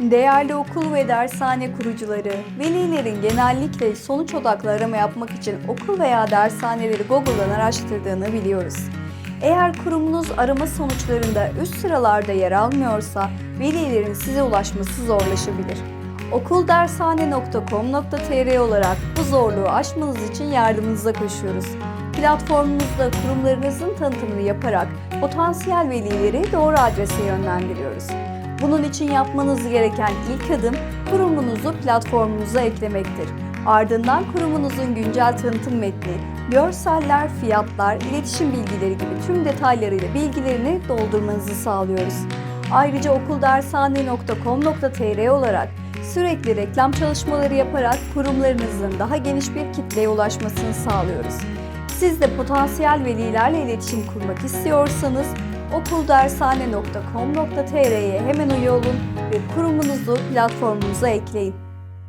Değerli okul ve dershane kurucuları, velilerin genellikle sonuç odaklı arama yapmak için okul veya dershaneleri Google'dan araştırdığını biliyoruz. Eğer kurumunuz arama sonuçlarında üst sıralarda yer almıyorsa velilerin size ulaşması zorlaşabilir. okuldershane.com.tr olarak bu zorluğu aşmanız için yardımınıza koşuyoruz. Platformumuzda kurumlarınızın tanıtımını yaparak potansiyel velileri doğru adrese yönlendiriyoruz. Bunun için yapmanız gereken ilk adım kurumunuzu platformumuza eklemektir. Ardından kurumunuzun güncel tanıtım metni, görseller, fiyatlar, iletişim bilgileri gibi tüm detaylarıyla bilgilerini doldurmanızı sağlıyoruz. Ayrıca okuldershane.com.tr olarak sürekli reklam çalışmaları yaparak kurumlarınızın daha geniş bir kitleye ulaşmasını sağlıyoruz. Siz de potansiyel velilerle iletişim kurmak istiyorsanız okuldershane.com.tr'ye hemen üye olun ve kurumunuzu platformumuza ekleyin.